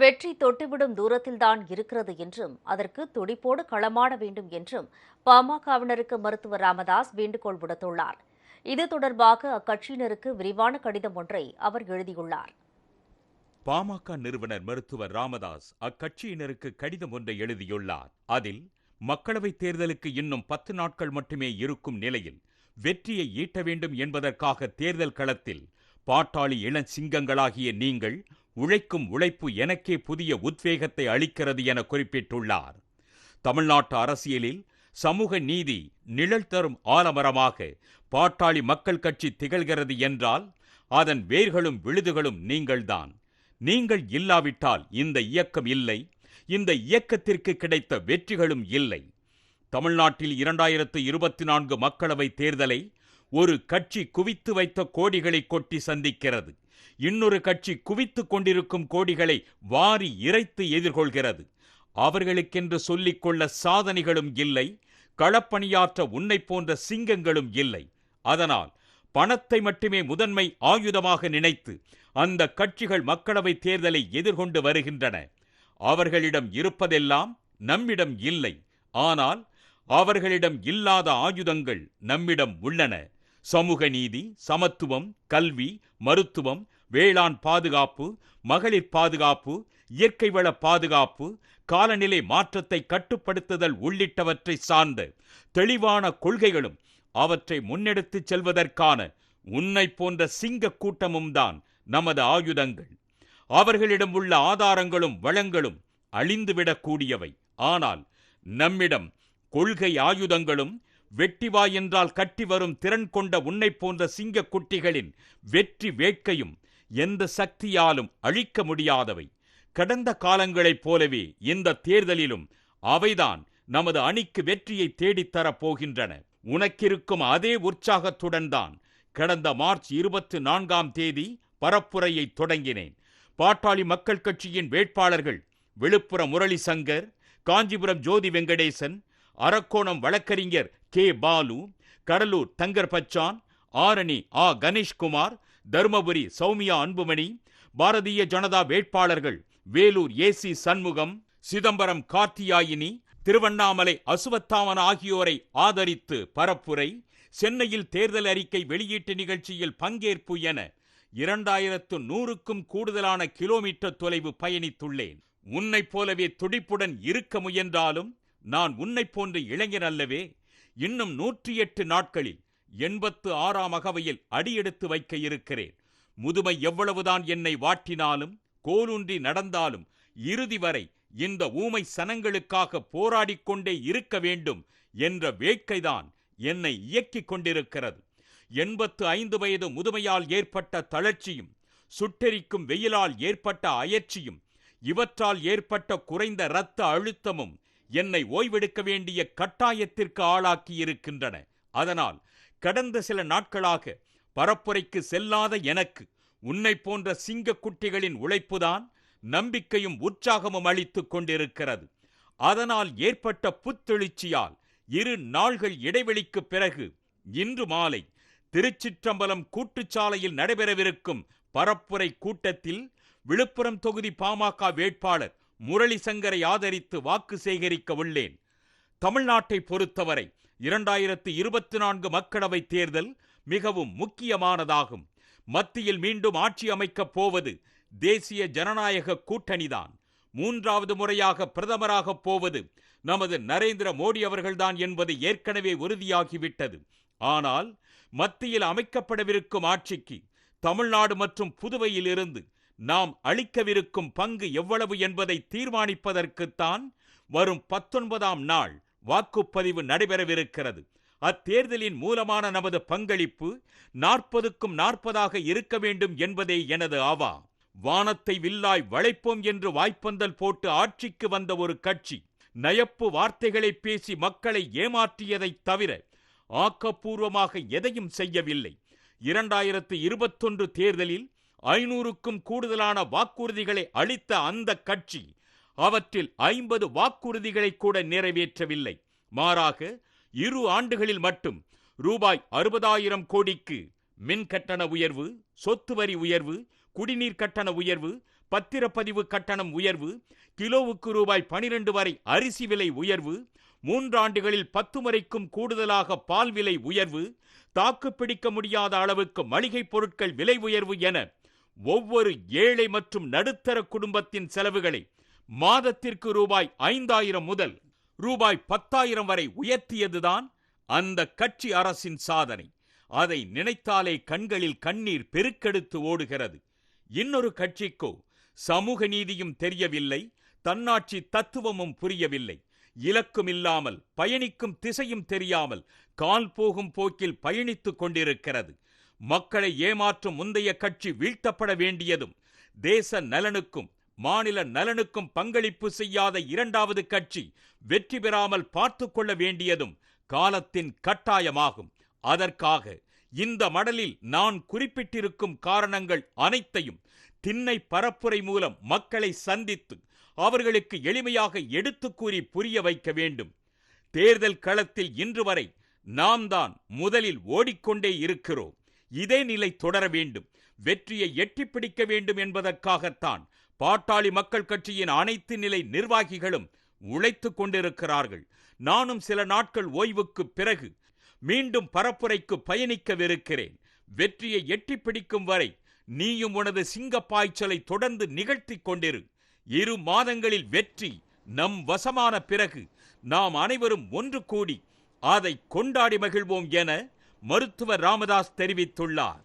வெற்றி தொட்டுவிடும் தூரத்தில்தான் இருக்கிறது என்றும் அதற்கு துடிப்போடு களமாட வேண்டும் என்றும் பாமகவினருக்கு மருத்துவர் ராமதாஸ் வேண்டுகோள் விடுத்துள்ளார். இது தொடர்பாக அக்கட்சியினருக்கு விரிவான கடிதம் ஒன்றை அவர் எழுதியுள்ளார். பாமக நிறுவனர் மருத்துவர் ராமதாஸ் அக்கட்சியினருக்கு கடிதம் ஒன்றை எழுதியுள்ளார். அதில் மக்களவைத் தேர்தலுக்கு இன்னும் பத்து நாட்கள் மட்டுமே இருக்கும் நிலையில் வெற்றியை ஈட்ட வேண்டும் என்பதற்காக தேர்தல் களத்தில் பாட்டாளி இளஞ்சிங்கங்களாகிய நீங்கள் உழைக்கும் உழைப்பு எனக்கே புதிய உத்வேகத்தை அளிக்கிறது என குறிப்பிட்டுள்ளார். தமிழ்நாட்டு அரசியலில் சமூக நீதி நிழல் தரும் ஆலமரமாக பாட்டாளி மக்கள் கட்சி திகழ்கிறது என்றால் அதன் வேர்களும் விழுதுகளும் நீங்கள்தான். நீங்கள் இல்லாவிட்டால் இந்த இயக்கம் இல்லை இந்த இயக்கத்திற்கு கிடைத்த வெற்றிகளும் இல்லை. தமிழ்நாட்டில் இரண்டாயிரத்து இருபத்தி நான்கு மக்களவைத் தேர்தலை ஒரு கட்சி குவித்து வைத்த கோடிகளை கொட்டி சந்திக்கிறது. இன்னொரு கட்சி குவித்துக் கொண்டிருக்கும் கோடிகளை வாரி இறைத்து எதிர்கொள்கிறது. அவர்களுக்கென்று சொல்லிக்கொள்ள சாதனைகளும் இல்லை களப்பணியாற்ற உன்னை போன்ற சிங்கங்களும் இல்லை. அதனால் பணத்தை மட்டுமே முதன்மை ஆயுதமாக நினைத்து அந்த கட்சிகள் மக்களவைத் தேர்தலை எதிர்கொண்டு வருகின்றன. அவர்களிடம் இருப்பதெல்லாம் நம்மிடம் இல்லை. ஆனால் அவர்களிடம் இல்லாத ஆயுதங்கள் நம்மிடம் உள்ளன. சமூக நீதி சமத்துவம் கல்வி மருத்துவம் வேளாண் பாதுகாப்பு மகளிர் பாதுகாப்பு இயற்கை வள பாதுகாப்பு காலநிலை மாற்றத்தை கட்டுப்படுத்துதல் உள்ளிட்டவற்றை சார்ந்த தெளிவான கொள்கைகளும் அவற்றை முன்னெடுத்துச் செல்வதற்கான உன்னை போன்ற சிங்க கூட்டமும் தான் நமது ஆயுதங்கள். அவர்களிடம் உள்ள ஆதாரங்களும் வளங்களும் அழிந்துவிடக்கூடியவை ஆனால் நம்மிடம் கொள்கை ஆயுதங்களும் வெட்டிவா என்றால் கட்டி வரும் திறன் கொண்ட உன்னை போன்ற சிங்க குட்டிகளின் வெற்றி வேட்கையும் எந்த சக்தியாலும் அழிக்க முடியாதவை. கடந்த காலங்களைப் போலவே இந்த தேர்தலிலும் அவைதான் நமது அணிக்கு வெற்றியை தேடித்தரப் போகின்றன. உனக்கிருக்கும் அதே உற்சாகத்துடன் தான் கடந்த மார்ச் இருபத்தி நான்காம் தேதி பரப்புரையை தொடங்கினேன். பாட்டாளி மக்கள் கட்சியின் வேட்பாளர்கள் விழுப்புரம் முரளி சங்கர் காஞ்சிபுரம் ஜோதி வெங்கடேசன் அரக்கோணம் வழக்கறிஞர் கே. பாலு கடலூர் தங்கர் பச்சான் ஆரணி ஆ. கணேஷ்குமார் தருமபுரி சௌமியா அன்புமணி பாரதிய ஜனதா வேட்பாளர்கள் வேலூர் ஏசி சண்முகம் சிதம்பரம் கார்த்தியாயினி திருவண்ணாமலை அசுவத்தாமன் ஆகியோரை ஆதரித்து பரப்புரை சென்னையில் தேர்தல் அறிக்கை வெளியீட்டு நிகழ்ச்சியில் பங்கேற்பு என இரண்டாயிரத்து நூறுக்கும் கூடுதலான கிலோமீட்டர் தொலைவு பயணித்துள்ளேன். உன்னைப் போலவே துடிப்புடன் இருக்க முயன்றாலும் நான் உன்னைப் போன்ற இளைஞர் அல்லவே இன்னும் நூற்றி எட்டு நாட்களில் எண்பத்து ஆறாம் அகவையில் அடியெடுத்து வைக்க இருக்கிறேன் முதுமை எவ்வளவுதான் என்னை வாட்டினாலும் கோலூன்றி நடந்தாலும் இறுதி வரை இந்த ஊமை சனங்களுக்காக போராடிக் கொண்டே இருக்க வேண்டும் என்ற வேட்கைதான் என்னை இயக்கிக் கொண்டிருக்கிறது. எண்பத்து ஐந்து வயது முதுமையால் ஏற்பட்ட தளர்ச்சியும் சுட்டெரிக்கும் வெயிலால் ஏற்பட்ட அயற்சியும் இவற்றால் ஏற்பட்ட குறைந்த இரத்த அழுத்தமும் என்னை ஓய்வெடுக்க வேண்டிய கட்டாயத்திற்கு ஆளாக்கி இருக்கின்றன அதனால் கடந்த சில நாட்களாக பரப்புரைக்கு செல்லாத எனக்கு உன்னை போன்ற சிங்கக்குட்டிகளின் உழைப்புதான் நம்பிக்கையும் உற்சாகமும் அளித்துக் கொண்டிருக்கிறது. அதனால் ஏற்பட்ட புத்தெழுச்சியால் இரு நாள்கள் இடைவெளிக்குப் பிறகு இன்று மாலை திருச்சிற்றம்பலம் கூட்டுச்சாலையில் நடைபெறவிருக்கும் பரப்புரை கூட்டத்தில் விழுப்புரம் தொகுதி பாமக வேட்பாளர் முரளி சங்கரை ஆதரித்து வாக்கு சேகரிக்க உள்ளேன். தமிழ்நாட்டை பொறுத்தவரை இரண்டாயிரத்து இருபத்தி நான்கு மக்களவைத் தேர்தல் மிகவும் முக்கியமானதாகும். மத்தியில் மீண்டும் ஆட்சி அமைக்கப் போவது தேசிய ஜனநாயக கூட்டணிதான். மூன்றாவது முறையாக பிரதமராகப் போவது நமது நரேந்திர மோடி அவர்கள்தான் என்பது ஏற்கனவே உறுதியாகிவிட்டது. ஆனால் மத்தியில் அமைக்கப்படவிருக்கும் ஆட்சிக்கு தமிழ்நாடு மற்றும் புதுவையில் இருந்து நாம் அளிக்கவிருக்கும் பங்கு எவ்வளவு என்பதை தீர்மானிப்பதற்குத்தான் வரும் பத்தொன்பதாம் நாள் வாக்குப்பதிவு நடைபெறவிருக்கிறது. அத்தேர்தலின் மூலமான நமது பங்களிப்பு நாற்பதுக்கும் நாற்பதாக இருக்க வேண்டும் என்பதே எனது ஆவா. வானத்தை வில்லாய் வளைப்போம் என்று வாய்ப்பந்தல் போட்டு ஆட்சிக்கு வந்த ஒரு கட்சி நயப்பு வார்த்தைகளை பேசி மக்களை ஏமாற்றியதைத் தவிர ஆக்கப்பூர்வமாக எதையும் செய்யவில்லை. இரண்டாயிரத்து இருபத்தொன்று தேர்தலில் ஐநூறுக்கும் கூடுதலான வாக்குறுதிகளை அளித்த அந்த கட்சி அவற்றில் ஐம்பது வாக்குறுதிகளை கூட நிறைவேற்றவில்லை. மாறாக இரு ஆண்டுகளில் மட்டும் ரூபாய் அறுபதாயிரம் கோடிக்கு மின் கட்டண உயர்வு சொத்து வரி உயர்வு குடிநீர் கட்டண உயர்வு பத்திரப்பதிவு கட்டணம் உயர்வு கிலோவுக்கு ரூபாய் பனிரெண்டு வரை அரிசி விலை உயர்வு மூன்றாண்டுகளில் பத்து முறைக்கும் கூடுதலாக பால் விலை உயர்வு தாக்குப்பிடிக்க முடியாத அளவுக்கு மளிகைப் பொருட்கள் விலை உயர்வு என ஒவ்வொரு ஏழை மற்றும் நடுத்தர குடும்பத்தின் செலவுகளை மாதத்திற்கு ரூபாய் ஐந்தாயிரம் முதல் ரூபாய் பத்தாயிரம் வரை உயர்த்தியதுதான் அந்த கட்சி அரசின் சாதனை. அதை நினைத்தாலே கண்களில் கண்ணீர் பெருக்கெடுத்து ஓடுகிறது. இன்னொரு கட்சிக்கோ சமூக நீதியும் தெரியவில்லை தன்னாட்சி தத்துவமும் புரியவில்லை. இலக்கும் இல்லாமல் பயணிக்கும் திசையும் தெரியாமல் கால் போகும் போக்கில் பயணித்துக் கொண்டிருக்கிறது. மக்களை ஏமாற்றும் முந்தைய கட்சி வீழ்த்தப்பட வேண்டியதும் தேச நலனுக்கும் மாநில நலனுக்கும் பங்களிப்பு செய்யாத இரண்டாவது கட்சி வெற்றி பெறாமல் பார்த்து கொள்ள வேண்டியதும் காலத்தின் கட்டாயமாகும். அதற்காக இந்த மடலில் நான் குறிப்பிட்டிருக்கும் காரணங்கள் அனைத்தையும் திண்ணை பரப்புரை மூலம் மக்களை சந்தித்து அவர்களுக்கு எளிமையாக எடுத்துக் கூறி புரிய வைக்க வேண்டும். தேர்தல் களத்தில் இன்று வரை நாம் தான் முதலில் ஓடிக்கொண்டே இருக்கிறோம். இதே நிலை தொடர வேண்டும். வெற்றியை எட்டிப் பிடிக்க வேண்டும் என்பதற்காகத்தான் பாட்டாளி மக்கள் கட்சியின் அனைத்து நிலை நிர்வாகிகளும் உழைத்துக் கொண்டிருக்கிறார்கள். நானும் சில நாட்கள் ஓய்வுக்கு பிறகு மீண்டும் பரப்புரைக்கு பயணிக்கவிருக்கிறேன். வெற்றியை எட்டிப் பிடிக்கும் வரை நீயும் உனது சிங்க பாய்ச்சலை தொடர்ந்து நிகழ்த்திக் கொண்டிரு. இரு மாதங்களில் வெற்றி நம் வசமான பிறகு நாம் அனைவரும் ஒன்று கூடி அதை கொண்டாடி மகிழ்வோம் என மருத்துவர் ராமதாஸ் தெரிவித்துள்ளார்.